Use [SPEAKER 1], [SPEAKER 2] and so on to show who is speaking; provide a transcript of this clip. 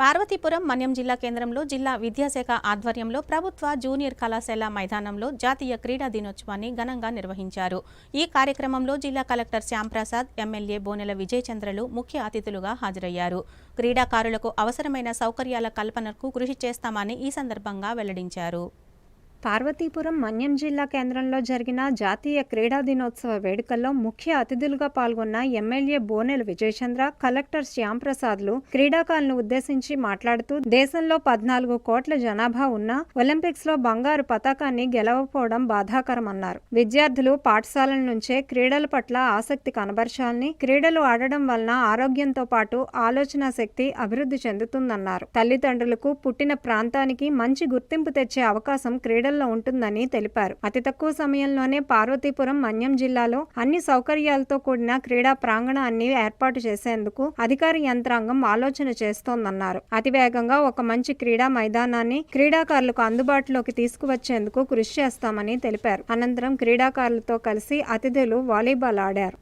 [SPEAKER 1] పార్వతీపురం మన్యం జిల్లా కేంద్రంలో జిల్లా విద్యాశాఖ ఆధ్వర్యంలో ప్రభుత్వ జూనియర్ కళాశాల మైదానంలో జాతీయ క్రీడా దినోత్సవాన్ని ఘనంగా నిర్వహించారు. ఈ కార్యక్రమంలో జిల్లా కలెక్టర్ శ్యాంప్రసాద్ ఎమ్మెల్యే బోనెల విజయచంద్రలు ముఖ్య అతిథులుగా హాజరయ్యారు. క్రీడాకారులకు అవసరమైన సౌకర్యాల కల్పనకు కృషి చేస్తామని ఈ సందర్భంగా వెల్లడించారు.
[SPEAKER 2] పార్వతీపురం మన్యం జిల్లా కేంద్రంలో జరిగిన జాతీయ క్రీడా దినోత్సవ వేడుకల్లో ముఖ్య అతిథులుగా పాల్గొన్న ఎమ్మెల్యే బోనెల విజయచంద్ర కలెక్టర్ శ్యాంప్రసాద్లు క్రీడాకారులను ఉద్దేశించి మాట్లాడుతూ దేశంలో పద్నాలుగు కోట్ల జనాభా ఉన్న ఒలింపిక్స్లో బంగారు పతాకాన్ని గెలవకపోవడం బాధాకరమన్నారు. విద్యార్థులు పాఠశాలల నుంచే క్రీడల పట్ల ఆసక్తి కనబరచాలని క్రీడలు ఆడడం వలన ఆరోగ్యంతో పాటు ఆలోచన శక్తి అభివృద్ధి చెందుతుందన్నారు. తల్లిదండ్రులకు పుట్టిన ప్రాంతానికి మంచి గుర్తింపు తెచ్చే అవకాశం మండల్లో ఉంటుందని తెలిపారు. అతి తక్కువ సమయంలోనే పార్వతీపురం మన్యం జిల్లాలో అన్ని సౌకర్యాలతో కూడిన క్రీడా ప్రాంగణాన్ని ఏర్పాటు చేసేందుకు అధికార యంత్రాంగం ఆలోచన చేస్తోందన్నారు. అతివేగంగా ఒక మంచి క్రీడా మైదానాన్ని క్రీడాకారులకు అందుబాటులోకి తీసుకువచ్చేందుకు కృషి చేస్తామని తెలిపారు. అనంతరం క్రీడాకారులతో కలిసి అతిథులు వాలీబాల్ ఆడారు.